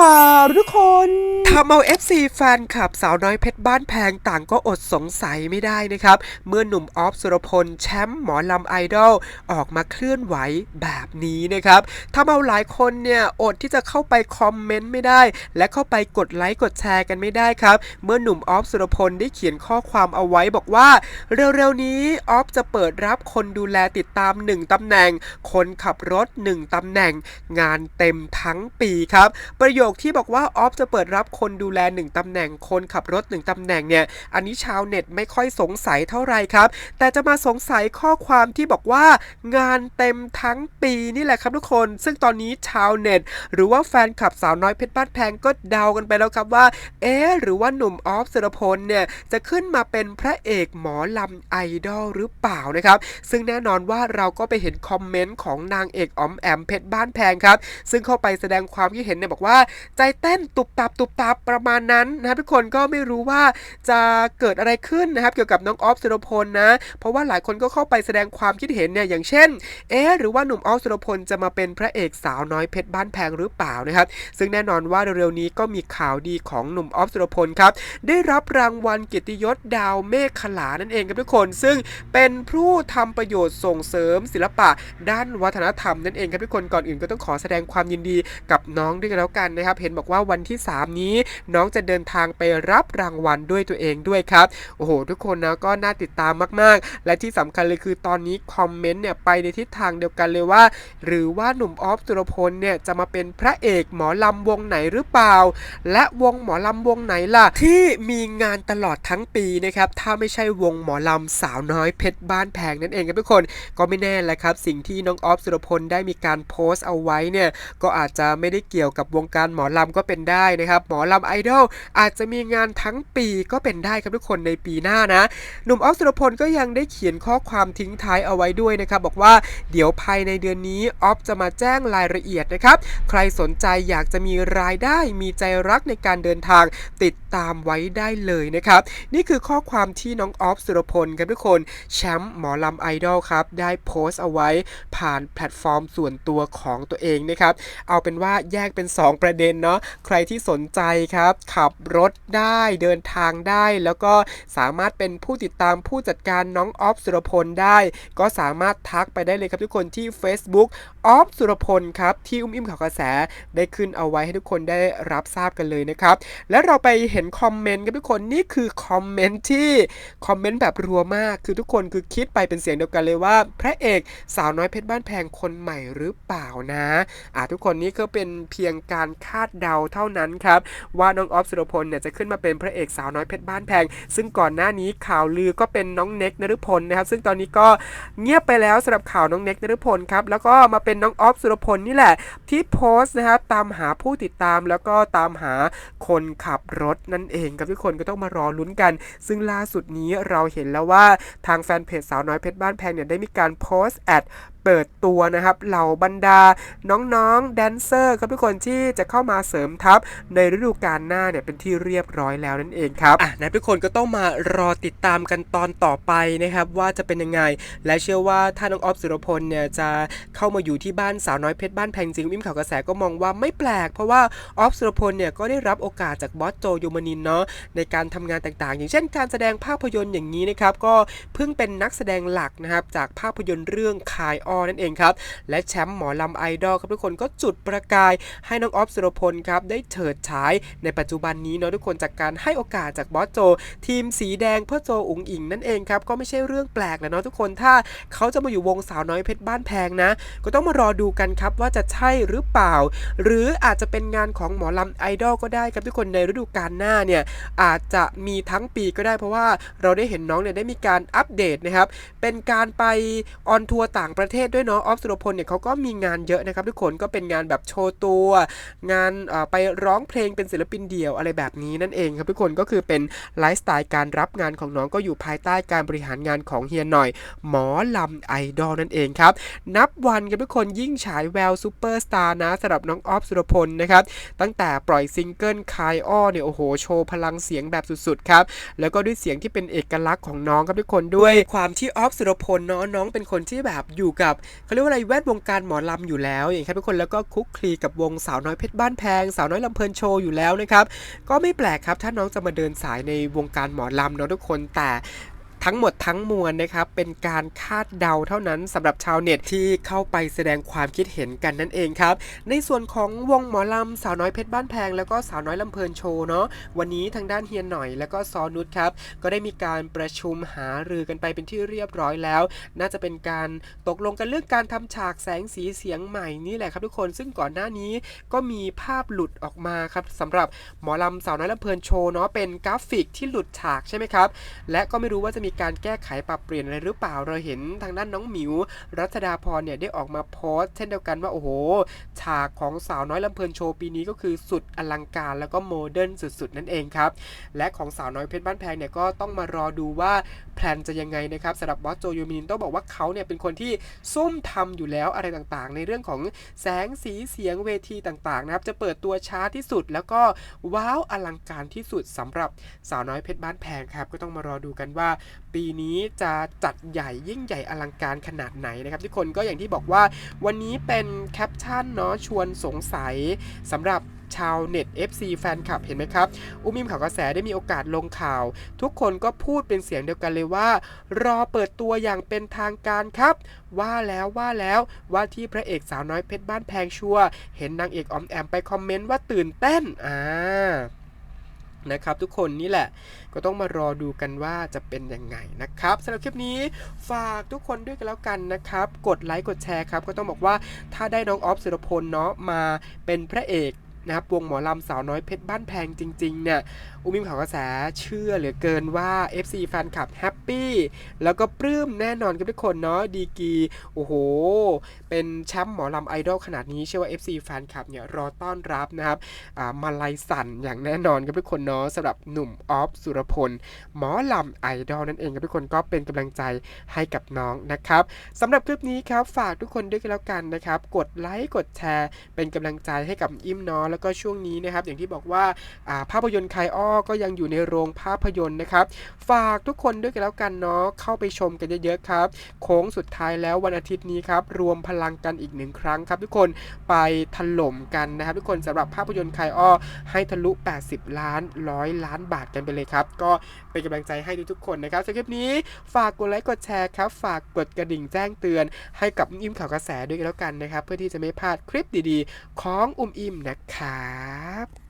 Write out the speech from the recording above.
ค่ะทุกคนทำเอา FC แฟนคลับสาวน้อยเพชรบ้านแพงต่างก็อดสงสัยไม่ได้นะครับ เมื่อหนุ่มออฟสุรพลแชมป์หมอลำไอดอลออกมาเคลื่อนไหวแบบนี้นะครับทำเอาหลายคนเนี่ยอดที่จะเข้าไปคอมเมนต์ไม่ได้ และเข้าไปกดไลค์กดแชร์กันไม่ได้ครับ เมื่อหนุ่มออฟสุรพลได้เขียนข้อความเอาไว้บอกว่า เร็วๆนี้ออฟจะเปิดรับคนดูแลติดตาม 1ตำแหน่ง คนขับรถ 1ตำแหน่ง งานเต็มทั้งปีครับ ประโยคที่บอกว่าออฟจะเปิดรับคนดูแล 1ตำแหน่งคนขับรถ 1ตำแหน่งเนี่ย อันนี้ชาวเน็ตไม่ค่อยสงสัยเท่าไหร่ครับ แต่จะมาสงสัยข้อความที่บอกว่างานเต็มทั้งปีนี่แหละครับทุกคน ซึ่งตอนนี้ชาวเน็ต หรือว่าแฟนคลับสาวน้อยเพชรบ้านแพงก็เดากันไปแล้วครับว่า เอ๊ะหรือว่าหนุ่มออฟสุรพลเนี่ยจะขึ้นมาเป็นพระเอกหมอลำไอดอลหรือเปล่านะครับ ซึ่งแน่นอนว่าเราก็ไปเห็นคอมเมนต์ของนางเอกอ๋อมแอมเพชรบ้านแพงครับ ซึ่งเข้าไปแสดงความคิดเห็นเนี่ยบอกว่าใจเต้นตุบตับตุบตับประมาณนั้นนะครับทุกคนก็ไม่รู้ว่าจะเกิดอะไรขึ้นนะครับเกี่ยวกับน้องออฟสุรพลนะ เพราะว่าหลายคนก็เข้าไปแสดงความคิดเห็นเนี่ยอย่างเช่นเอ๊หรือว่าหนุ่มออฟสุรพลจะมาเป็นพระเอกสาวน้อยเพชรบ้านแพงหรือเปล่านะครับ ซึ่งแน่นอนว่าเร็วๆนี้ก็มีข่าวดีของหนุ่มออฟสุรพลครับได้รับรางวัลเกียรติยศดาวเมฆขลานั่นเองครับทุกคน ซึ่งเป็นผู้ทำประโยชน์ส่งเสริมศิลปะด้านวัฒนธรรมนั่นเองครับทุกคนก่อนอื่นก็ต้องขอแสดงความยินดีกับน้องด้วยกันแล้วกันนะครับเห็นบอกว่าวันที่ 3 นี้น้องจะเดินทางไปรับรางวัลด้วยตัวเองด้วยครับโอ้โหทุกคนนะก็น่าติดตามมากๆ และที่สำคัญเลยคือตอนนี้คอมเมนต์เนี่ยไปในทิศทางเดียวกันเลยว่า หรือว่าหนุ่มออฟสุรพลเนี่ยจะมาเป็นพระเอกหมอลำวงไหนหรือเปล่า และวงหมอลำวงไหนล่ะ ที่มีงานตลอดทั้งปีนะครับถ้าไม่ใช่วงหมอลำสาวน้อยเพชรบ้านแพงนั่นเองครับทุกคนก็ไม่แน่แหละครับ สิ่งที่น้องออฟสุรพลได้มีการโพสต์เอาไว้เนี่ยก็อาจจะไม่ได้เกี่ยวกับวงการหมอลำก็เป็นได้นะครับหมอลำไอดอลอาจจะมีงานทั้งปีก็เป็นได้ครับทุกคนในปีหน้านะหนุ่มออฟสุรพลก็ยังได้เขียนข้อความทิ้งท้ายเอาไว้ด้วยนะครับบอกว่าเดี๋ยวภายในเดือนนี้ออฟจะมาแจ้งรายละเอียดนะครับใครสนใจอยากจะมีรายได้มีใจรักในการเดินทางติดตามไว้ได้เลยนะครับนี่คือข้อความที่น้องออฟสุรพลครับทุกคนแชมป์หมอลำไอดอลครับได้โพสต์เอาไว้ผ่านแพลตฟอร์มส่วนตัวของตัวเองนะครับเอาเป็นว่าแยกเป็น 2 ประเด็นเนาะใครที่สนใจครับขับรถได้เดินทางได้ แล้วก็สามารถเป็นผู้ติดตามผู้จัดการน้องออฟสุรพลได้ ก็สามารถทักไปได้เลยครับทุกคนที่ Facebook ออฟสุรพลครับที่อุ้มอิ่มข่าวกระแสได้ขึ้นเอาไว้ให้ทุกคนได้รับทราบกันเลยนะครับ และเราไปเห็นคอมเมนต์ครับทุกคนนี่คือคอมเมนต์ที่คอมเมนต์แบบรัวมากคือทุกคนคือคิดไปเป็นเสียงเดียวกันเลยว่า พระเอกสาวน้อยเพชรบ้านแพงคนใหม่หรือเปล่านะอ่าทุกคนนี่ก็เป็นเพียงการคาดเดาเท่านั้นครับว่าน้องออฟสุรพลเนี่ยจะขึ้นมาเป็นพระเอกสาวน้อยเพชรบ้านแพง ซึ่งก่อนหน้านี้ข่าวลือก็เป็นน้องเน็กนฤพลนะครับ ซึ่งตอนนี้ก็เงียบไปแล้วสำหรับข่าวน้องเน็กนฤพลครับแล้วก็มาเป็นน้องออฟสุรพลนี่แหละที่โพสต์นะครับตามหาผู้ติดตามแล้วก็ตามหาคนขับรถนั่นเองครับทุกคนก็ต้องมารอลุ้นกัน ซึ่งล่าสุดนี้เราเห็นแล้วว่าทางแฟนเพจสาวน้อยเพชรบ้านแพงเนี่ยได้มีการโพสต์แอดเปิดตัวนะครับเหล่าบรรดาน้องๆแดนเซอร์ครับทุกคนที่จะเข้ามาเสริมทัพในฤดูกาลหน้าเนี่ยเป็นที่เรียบร้อยแล้วนั่นเองครับอะนะทุกคนก็ต้องมารอติดตามกันตอนต่อไปนะครับว่าจะเป็นยังไง และเชื่อว่าถ้าน้องออฟสุรพลเนี่ยจะเข้ามาอยู่ที่บ้านสาวน้อยเพชรบ้านแพงจริงวิมข่าวกระแสก็มองว่าไม่แปลก เพราะว่าออฟสุรพลเนี่ยก็ได้รับโอกาสจากบอสโจยูมานินเนาะในการทำงานต่างๆ อย่างเช่นการแสดงภาพยนตร์อย่างนี้นะครับก็เพิ่งเป็นนักแสดงหลักนะครับจากภาพยนตร์เรื่องคายออนั่นเองครับ และแชมป์หมอลำไอดอลครับทุกคนก็จุดประกายให้น้องออฟสุรพลครับได้เฉิดฉายในปัจจุบันนี้เนาะทุกคนจากการให้โอกาสจากบอสโจ ทีมสีแดงเพื่อโจอุ๋งอิงนั่นเองครับก็ไม่ใช่เรื่องแปลกนะเนาะทุกคนถ้าเขาจะมาอยู่วงสาวน้อยเพชรบ้านแพงนะ ก็ต้องมารอดูกันครับว่าจะใช่หรือเปล่า หรืออาจจะเป็นงานของหมอลำไอดอลก็ได้ครับทุกคนในฤดูกาลหน้าเนี่ยอาจจะมีทั้งปีก็ได้เพราะว่าเราได้เห็นน้องเนี่ยได้มีการอัปเดตนะครับเป็นการไปออนทัวร์ต่างประเทศด้วยเนาะออฟสุรพลเนี่ยเขาก็มีงานเยอะนะครับทุกคนก็เป็นงานแบบโชว์ตัว งานไปร้องเพลงเป็นศิลปินเดี่ยวอะไรแบบนี้นั่นเองครับทุกคนก็คือเป็นไลฟ์สไตล์การรับงานของน้องก็อยู่ภายใต้การบริหารงานของเฮียหน่อย หมอลำไอดอลนั่นเองครับนับวันครับทุกคนยิ่งฉายแววซูเปอร์สตาร์นะสำหรับน้องออฟสุรพลนะครับตั้งแต่ปล่อยซิงเกิลคายอ้อเนี่ยโอ้โหโชว์พลังเสียงแบบสุดๆครับแล้วก็ด้วยเสียงที่เป็นเอกลักษณ์ของน้องครับทุกคนด้วยความที่ออฟสุรพลเนาะน้องเป็นคนที่แบบอยู่กับกับเขาเรียกว่าอะไรแวดวงการหมอลำอยู่แล้วอย่างครับทุกคนแล้วก็คุกคลีกับวงสาวน้อยเพชรบ้านแพง สาวน้อยลำเพลินโชว์อยู่แล้วนะครับก็ไม่แปลกครับถ้าน้องจะมาเดินสายในวงการหมอลำเนาะทุกคนแต่ ทั้งหมดทั้งมวลนะครับเป็นการคาดเดาเท่านั้นสำหรับชาวเน็ตที่เข้าไปแสดงความคิดเห็นกันนั่นเองครับ ในส่วนของวงหมอลำสาวน้อยเพชรบ้านแพงแล้วก็สาวน้อยลำเพลินโชว์เนาะวันนี้ทางด้านเฮียนหน่อยแล้วก็ซอนุชครับก็ได้มีการประชุมหารือกันไปเป็นที่เรียบร้อยแล้ว น่าจะเป็นการตกลงกันเรื่องการทำฉากแสงสีเสียงใหม่นี่แหละครับทุกคนซึ่งก่อนหน้านี้ก็มีภาพหลุดออกมาครับสำหรับหมอลำสาวน้อยลำเพลินโชว์เนาะเป็นกราฟิกที่หลุดฉากใช่ไหมครับและก็ไม่รู้ว่าจะมีการแก้ไขปรับเปลี่ยนอะไรหรือเปล่า เราเห็นทางด้านน้องหมิว รัชดาพรเนี่ยได้ออกมาโพสต์เช่นเดียวกันว่าโอ้โห ฉากของสาวน้อยลำเพลินโชว์ปีนี้ก็คือสุดอลังการแล้วก็โมเดิร์นสุดๆ นั่นเองครับ และของสาวน้อยเพชรบ้านแพงเนี่ยก็ต้องมารอดูว่าแพลนจะยังไงนะครับสำหรับบอสโจยูมินต้องบอกว่าเขาเนี่ยเป็นคนที่ซุ่มทำอยู่แล้วอะไรต่างๆ ในเรื่องของแสงสีเสียงเวทีต่างๆนะครับจะเปิดตัวช้าที่สุดแล้วก็ว้าวอลังการที่สุดสำหรับสาวน้อยเพชรบ้านแพงครับก็ต้องมารอดูกันว่า ปีนี้จะจัดใหญ่ยิ่งใหญ่อลังการขนาดไหนนะครับทุกคนก็อย่างที่บอกว่าวันนี้เป็นแคปชั่นเนาะชวนสงสัยสำหรับชาวเน็ต FC แฟนคลับเห็นไหมครับ อุ้มิมข่าวกระแสได้มีโอกาสลงข่าว ทุกคนก็พูดเป็นเสียงเดียวกันเลยว่า รอเปิดตัวอย่างเป็นทางการครับ ว่าแล้วว่าแล้วว่าที่พระเอกสาวน้อยเพชรบ้านแพงชัว เห็นนางเอกออมแอมไปคอมเมนต์ว่าตื่นเต้นอ่า นะครับทุกคนนี่แหละก็ต้องมารอดูกันว่าจะเป็นยังไงนะครับสำหรับคลิปนี้ฝากทุกคนด้วยกันแล้วกันนะครับ กดไลค์กดแชร์ครับก็ต้องบอกว่าถ้าได้น้องออฟสุรพลเนาะมาเป็นพระเอกนะครับวงหมอลำสาวน้อยเพชรบ้านแพงจริงๆเนี่ยอุ้มิมข่าวกระแสเชื่อเหลือเกินว่า FC แฟนคลับแฮปปี้แล้วก็ปลื้มแน่นอนกับทุกคนเนาะดีกีโอ้โห เป็นแชมป์หมอลำไอดอลขนาดนี้เชื่อว่า FC แฟนคลับเนี่ยรอต้อนรับนะครับอ่ามาลายสั่นอย่างแน่นอนกับทุกคนเนาะสำหรับหนุ่มออฟสุรพลหมอลำไอดอลนั่นเองครับทุกคนก็เป็นกำลังใจให้กับน้องนะครับสำหรับคลิปนี้ครับฝากทุกคนด้วยกันแล้วกันนะครับ กดไลค์กดแชร์ เป็นกำลังใจให้กับอิมเนาะแล้วก็ช่วงนี้นะครับ อย่างที่บอกว่าภาพยนตร์คายอ้อก็ยังอยู่ในโรงภาพยนตร์นะครับ ฝากทุกคนด้วยกันแล้วกันเนาะเข้าไปชมกันเยอะๆครับ โค้งสุดท้ายแล้ววันอาทิตย์นี้ครับ รวมพลังกันอีกหนึ่งครั้งครับ ทุกคนไปถล่มกันนะครับ ทุกคนสำหรับภาพยนตร์คายอ้อให้ทะลุ 80 ล้านร้อยล้านบาทกันไปเลยครับ ก็เป็นกำลังใจให้ทุกๆคนนะครับสำหรับคลิปนี้ฝากกดไลค์กดแชร์ครับ ฝากกดกระดิ่งแจ้งเตือน ให้กับอุ้มอิ่มข่าวกระแสด้วยกันแล้วกันนะครับ เพื่อที่จะไม่พลาดคลิปดีๆ ของอุ้มอิ่มนะครับ